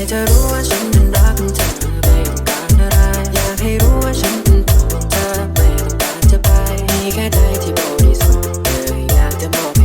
ให้รู้ว่าฉันนั้นรักเธอไม่ต้องการอะไรอยากให้รู้ว่าฉันเป็นตัวของเธอไม่ต้องการจะไปมีแค่ใจที่บริสุทธิ์เลยอยากจะบอก